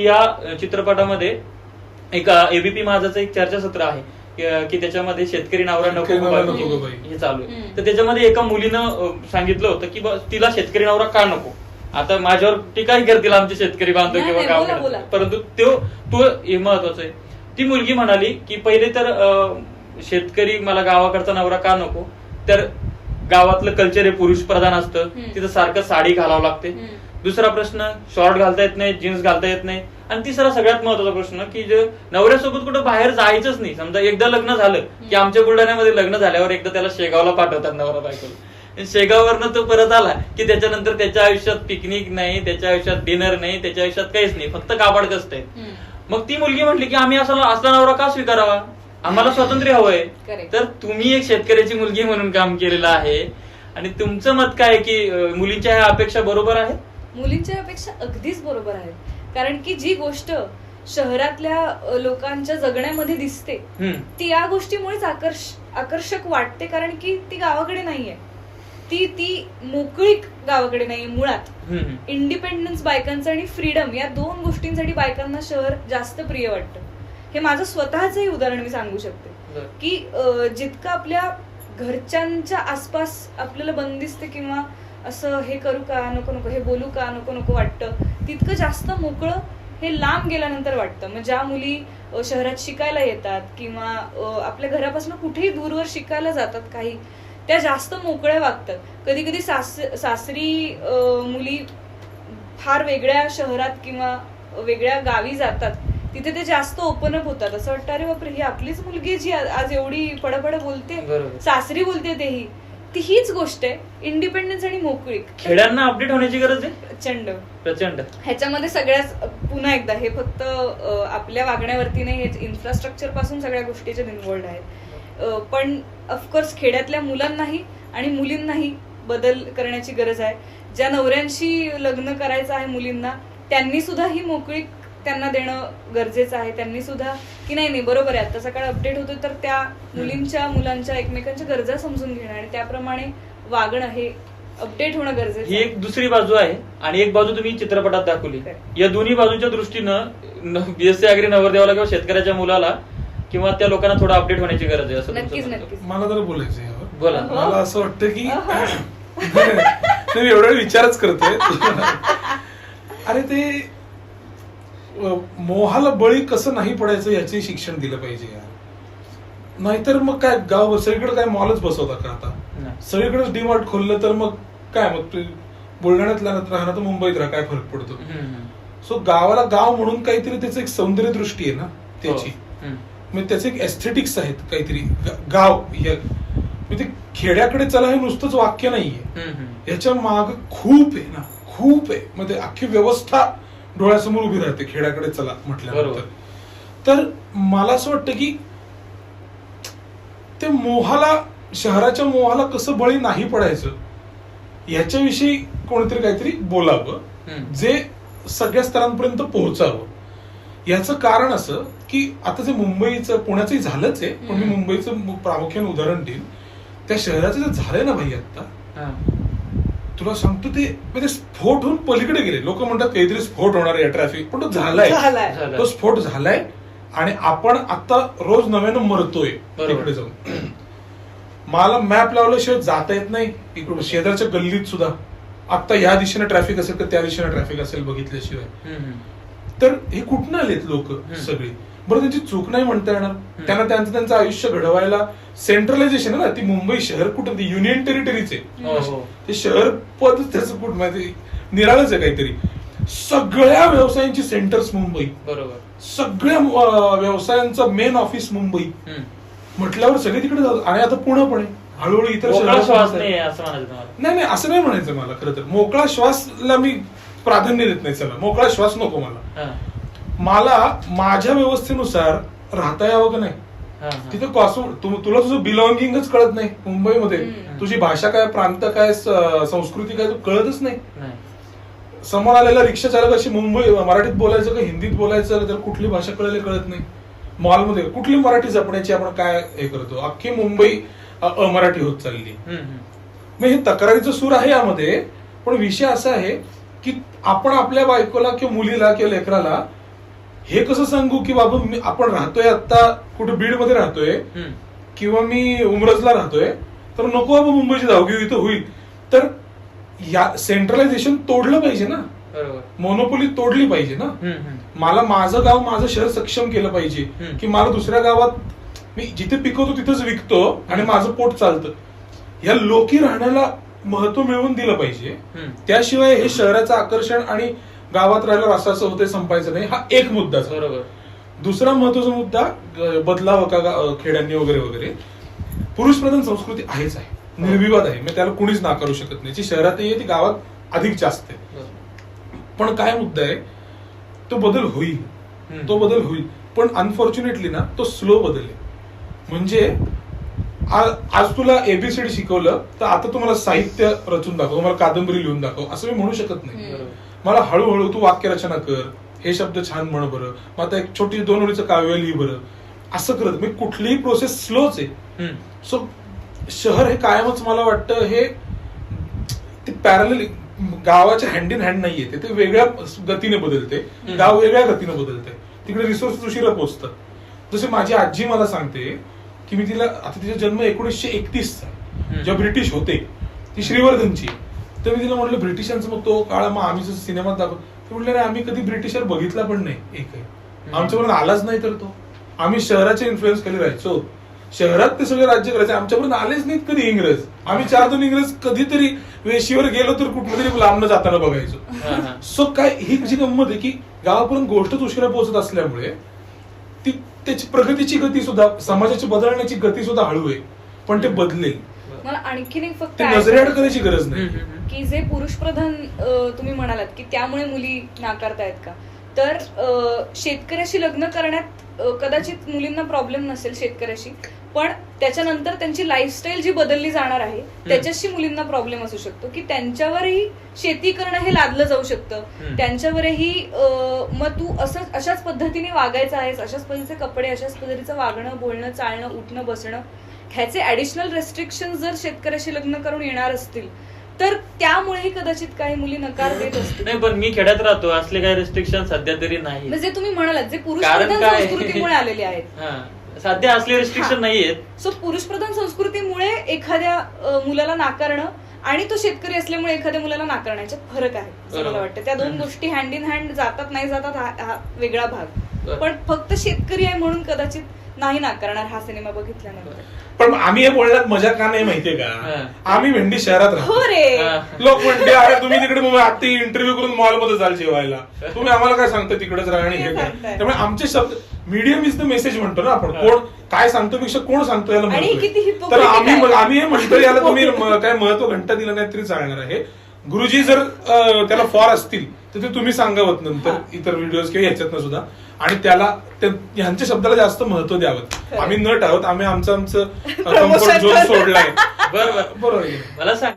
की या चित्रपटामध्ये एक एबीपी माझाचं एक चर्चासत्र आहे की- की त्याच्यामध्ये शेतकरी नवरा नको. हे चालू आहे. तर त्याच्यामध्ये एका मुलीनं सांगितलं होतं की तिला शेतकरी नवरा का नको आता माझ्यावर टीकाही करतील आमचे शेतकरी बांधव किंवा बोला. परंतु तो तो हे महत्वाचं आहे ती मुलगी म्हणाली की पहिले तर शेतकरी मला गावाकडचा नवरा का नको तर गावातलं कल्चर हे पुरुष प्रधान असतं. तिथं सारखं साडी घालावं लागते. दुसरा प्रश्न शॉर्ट घालता येत नाही जीन्स घालता येत नाही. आणि तिसरा सगळ्यात महत्त्वाचा प्रश्न की जे नवऱ्यासोबत कुठं बाहेर जायचंच नाही. समजा एकदा लग्न झालं की आमच्या बुलढाण्यामध्ये लग्न झाल्यावर एकदा त्याला शेगावला पाठवतात नवरा बायकोला. शेगाववरनं तो परत आला की त्याच्यानंतर त्याच्या आयुष्यात पिकनिक नाही त्याच्या आयुष्यात डिनर नाही त्याच्या आयुष्यात काहीच नाही फक्त काबाड कष्ट आहे. मग ती मुलगी म्हटली की आम्ही असा असला नवरा का स्वीकारावा? आम्हाला स्वातंत्र्य हवंय. तर तुम्ही एक शेतकऱ्याची मुलगी म्हणून काम केलेलं आहे. आणि तुमचं मत काय आहे की मुलींच्या ह्या अपेक्षा बरोबर आहेत? मुलींच्या अपेक्षा अगदीच बरोबर आहे कारण की जी गोष्ट शहरातल्या लोकांच्या जगण्यामध्ये दिसते. ती या गोष्टीमुळेच आकर्ष आकर्षक वाटते कारण की ती गावाकडे नाहीये ती ती मोकळीक गावाकडे नाहीये मुळात. इंडिपेंडन्स बायकांचं आणि फ्रीडम या दोन गोष्टींसाठी बायकांना शहर जास्त प्रिय वाटतं हे माझं स्वतःचंही उदाहरण मी सांगू शकते. की जितकं आपल्या घरच्यांच्या आसपास आपल्याला बंदिस्त किंवा असं हे करू का नको नको हे बोलू का नको नको वाटतं. तितकं जास्त मोकळं हे लांब गेल्यानंतर वाटतं. मग ज्या मुली शहरात शिकायला येतात किंवा आपल्या घरापासून कुठेही दूरवर शिकायला जातात काही त्या जास्त मोकळ्या वागतात. कधी कधी सास सासरी मुली फार वेगळ्या शहरात किंवा वेगळ्या गावी जातात. तिथे ते जास्त ओपन अप होतात. असं वाटतं अरे बापरे ही आपलीच मुलगी जी आज एवढी पडपड बोलते. सासरी बोलते तेही. ती हीच गोष्ट आहे इंडिपेंडन्स आणि मोकळीक. खेड्यांना अपडेट होण्याची गरज आहे? प्रचंड. प्रचंड. ह्याच्यामध्ये सगळ्याच पुन्हा एकदा हे फक्त आपल्या वागण्यावरती नाही हे इन्फ्रास्ट्रक्चरपासून सगळ्या गोष्टीचे इन्व्हॉल्ड आहेत. पण ऑफकोर्स खेड्यातल्या मुलांनाही आणि मुलींनाही बदल करण्याची गरज आहे. ज्या नवऱ्यांशी लग्न करायचं आहे मुलींना त्यांनी सुद्धा ही मोकळीक त्यांना देणं गरजेचं आहे. त्यांनी सुद्धा की नाही नाही बरोबर आहे. आता सकाळ अपडेट होतो तर त्या मुलींच्या मुलांच्या एकमेकांच्या गरजा समजून घेणं आणि त्याप्रमाणे वागणं हे अपडेट होणं गरजेचं ही आहे. एक दुसरी बाजू आहे आणि एक बाजू तुम्ही चित्रपटात दाखवली. या दोन्ही बाजूच्या दृष्टीनं बीएससी अग्री नवरदेवाला किंवा शेतकऱ्याच्या मुलाला किंवा त्या लोकांना थोडं अपडेट होण्याची गरज आहे असं नक्कीच. नक्कीच. मला जरा बोलायचं यावर. बोला. मला असं वाटतं की मी एवढा विचारच करतोय. अरे ते मोहाला बळी कसं नाही पडायचं याचे शिक्षण दिलं पाहिजे यार. नाहीतर मग काय गाव सगळीकडे काय मॉलच बसवता का आता. सगळीकडेच डीमार्ट खोललं तर मग काय मग ते बुलढाण्यात राहणार तर मुंबईत राहा काय फरक पडतो. सो गावाला गाव म्हणून काहीतरी त्याचं एक सौंदर्य दृष्टी आहे ना त्याची. म्हणजे त्याचे एक एस्थेटिक्स आहेत काहीतरी. गाव म्हणजे खेड्याकडे चला हे नुसतंच वाक्य नाहीये. याच्या माग खूप आहे ना खूप आहे. म्हणजे अख्खी व्यवस्था डोळ्यासमोर उभी राहते खेड्याकडे चला म्हटल्यानंतर बरोबर. तर मला असं वाटतं की ते मोहाला शहराच्या मोहाला कसं बळी नाही पडायचं याच्याविषयी कोणीतरी काहीतरी बोलावं. जे सगळ्या स्तरांपर्यंत पोहोचावं याचं कारण असं की आता जे मुंबईचं पुण्याचंही झालंच आहे पण मी. मुंबईचं प्रामुख्याने उदाहरण देईन त्या शहराचं जे झालंय ना भाई आता. तुला सांगतो ते म्हणजे स्फोट होऊन पलीकडे गेले. लोक म्हणतात काहीतरी स्फोट होणार आहे ट्रॅफिक पण तो झालाय. झालाय. झालं. तो स्फोट झालाय आणि आपण आता रोज नव्यानं मरतोय बरोबर. तिकडे जाऊन. मला मॅप लावल्याशिवाय जाता येत नाही. इकडून शेजारच्या गल्लीत सुद्धा. आता या दिशेने ट्रॅफिक असेल तर त्या दिशेने ट्रॅफिक असेल बघितल्याशिवाय. हम्म. तर हे कुठनं आलेत लोक सगळी? बरं त्यांची चूक नाही म्हणता येणार. त्यांना त्यांचं त्यांचं आयुष्य घडवायला सेंट्रलायझेशन आहे ना ती मुंबई शहर कुठं ती युनियन टेरिटरीच हो, हो. ते शहर पद त्याचं कुठं माहिती निराळच आहे काहीतरी. सगळ्या व्यवसायांची सेंटर्स मुंबई. बरोबर. सगळ्या व्यवसायांचं मेन ऑफिस मुंबई. म्हटल्यावर सगळे तिकडे जातात. आणि आता पुणे पण आहे. हळूहळू इतर नाही नाही असं नाही म्हणायचं मला खरं तर. मोकळा श्वासला मी प्राधान्य देत नाही चला मोकळा श्वास नको मला. मला माझ्या व्यवस्थेनुसार राहता यावं का नाही. तिथे कॉस्म तु- तुला तुझं बिलॉंगिंगच कळत नाही मुंबईमध्ये. तुझी भाषा काय प्रांत काय स- संस्कृती काय तू कळतच नाही. समोर आलेला रिक्षा चालकाशी मुंबई मराठीत बोलायचं का हिंदीत बोलायचं तर कुठली भाषा कळायला कळत नाही मॉलमध्ये कुठली मराठी जपण्याची आपण काय हे करतो अख्खी मुंबई अ- अमराठी होत चालली. मग हे तक्रारीचं सूर आहे यामध्ये पण विषय असा आहे की आपण आपल्या बायकोला किंवा मुलीला किंवा लेकराला हे कसं सांगू की बाबा मी- आपण राहतोय आता कुठे बीडमध्ये राहतोय. किंवा मी उमरजला राहतोय तर नको बाबा मुंबईची धावगी इथं होईल तर या सेंट्रलायझेशन तोडलं पाहिजे ना मोनोपोली तोडली पाहिजे ना. मला माझं गाव माझं शहर सक्षम केलं पाहिजे. की मला दुसऱ्या गावात मी जिथे पिकवतो तिथंच विकतो आणि माझं पोट चालतं ह्या लोकी राहण्याला महत्त्व मिळवून दिलं पाहिजे. त्याशिवाय हे शहराचं आकर्षण आणि गावात राहिलं असं असं होते संपायचं नाही. हा एक मुद्दा. बरोबर. दुसरा महत्त्वाचा मुद्दा बदलावा का खेड्यांनी वगैरे वगैरे. पुरुष प्रधान संस्कृती आहेच आहे. निर्विवाद आहे. मी त्याला कुणीच नाकारू शकत नाही. जी शहरातही आहे ती गावात अधिक जास्त आहे. बरोबर. पण काय मुद्दा आहे? तो बदल होईल. तो बदल होईल. पण अनफॉर्च्युनेटली ना तो स्लो बदल आहे. म्हणजे आज तुला एबीसीडी शिकवलं तर आता तुम्हाला साहित्य रचून दाखव तुम्हाला कादंबरी लिहून दाखव. असं मी म्हणू शकत नाही. मला हळूहळू तू वाक्यरचना कर हे शब्द छान म्हण बरं मग आता एक छोटी दोन ओळीचं काव्य लिही बरं. असं करत मी कुठलीही प्रोसेस स्लोच आहे. सो शहर हे कायमच मला वाटतं हे ते पॅरल गावाच्या हँड इन हँड नाहीये ते. ते वेगळ्या गतीने बदलते. गाव वेगळ्या गतीने बदलते. तिकडे रिसोर्स उशिरा पोहोचतात जसे माझी आजी मला सांगते की मी तिला आता तिचा जन्म एकोणीसशे एकतीसचा. जेव्हा ब्रिटिश होते ती श्रीवर्धनची. तर मी तिला म्हटलं ब्रिटिशांचा मग तो काळ मग आम्ही जसं सिनेमात दाखव ते म्हटलं रे आम्ही कधी ब्रिटिशर बघितला पण नाही एकही. आमच्यापर्यंत आलाच नाही तर तो. आम्ही शहराच्या इन्फ्लुएन्स खाली राहायचो. शहरात ते सगळे राज्य करायचे. आमच्यापर्यंत आलेच नाहीत कधी इंग्रज. आम्ही चार दोन इंग्रज कधीतरी वेशीवर गेलो तर कुठलं तरी लांबनं जाताना बघायचो. सो काय ही जी गंमत आहे की गावापर्यंत गोष्टच उशिरा पोहोचत असल्यामुळे ती त्याची प्रगतीची गती सुद्धा समाजाची बदलण्याची गती सुद्धा हळू आहे. पण ते बदलेल. मला आणखीन एक फक्त नजरेआड करायचं- गरज नाही. की जे पुरुष प्रधान तुम्ही म्हणालात की त्यामुळे मुली नाकारतायत का? तर शेतकऱ्याशी लग्न करण्यात कदाचित मुलींना प्रॉब्लेम नसेल शेतकऱ्याशी पण त्याच्यानंतर त्यांची लाईफस्टाईल जी बदलली जाणार आहे त्याच्याशी मुलींना प्रॉब्लेम असू शकतो. की त्यांच्यावरही शेती करणं हे लादलं जाऊ शकतं. त्यांच्यावरही मग तू असं अशाच पद्धतीने वागायचं आहेस अशाच पद्धतीचे कपडे अशाच पद्धतीचं वागणं बोलणं चालणं उठणं बसणं ह्याचे ऍडिशनल रेस्ट्रिक्शन जर शेतकऱ्याशी लग्न करून येणार असतील तर त्यामुळेही कदाचित काही मुली नकार देत असतील नाही पण मी खेड्यात राहतो असले काही रिस्ट्रिक्शन सध्या तरी नाही म्हणजे तुम्ही म्हणालात जे पुरुष कारण प्रधान काय? संस्कृतीमुळे आलेले आहेत हा सध्या असले रिस्ट्रिक्शन. नाहीयेत सो पुरुष प्रधान संस्कृतीमुळे एखाद्या अ, मुलाला नाकारणं आणि तो शेतकरी असल्यामुळे एखाद्या मुलाला नाकारण्याच्यात फरक आहे असं मला बरोबर. वाटतं त्या दोन हम्म. गोष्टी हँड इन हँड जातात नाही जातात हा हा वेगळा भाग. पण फक्त शेतकरी आहे म्हणून कदाचित नाही नाकारणार हा सिनेमा बघितल्यानंतर पण आम्ही हे बोलण्यात मजा का नाही माहितीये का. आम्ही भेंडी शहरात राहतो हो रे. लोक म्हणते अरे तुम्ही तिकडे मग आता इंटरव्ह्यू करून मॉलमध्ये जाल जेवायला तुम्ही आम्हाला काय सांगता तिकडेच राहा आणि हे सांगताय. त्यामुळे आमचे शब्द मीडियम इज द मेसेज म्हणतो ना आपण हा. कोण काय सांगतो पेक्षा कोण सांगतो याला तर आम्ही. आम्ही हे म्हणतो याला तुम्ही काय महत्त्व घंटा दिलं नाही तरी चालणार आहे गुरुजी जर त्याला फॉर असतील तर ते तुम्ही सांगावत नंतर. इतर व्हिडिओज किंवा ह्याच्यातनं सुद्धा आणि त्याला ते- ह्यांच्या शब्दाला जास्त महत्त्व द्यावं. आम्ही नट आहोत आम्ही आमचं आमचं कम्फर्ट झोन. सोडलाय बरोबर बरोबर. मला सांग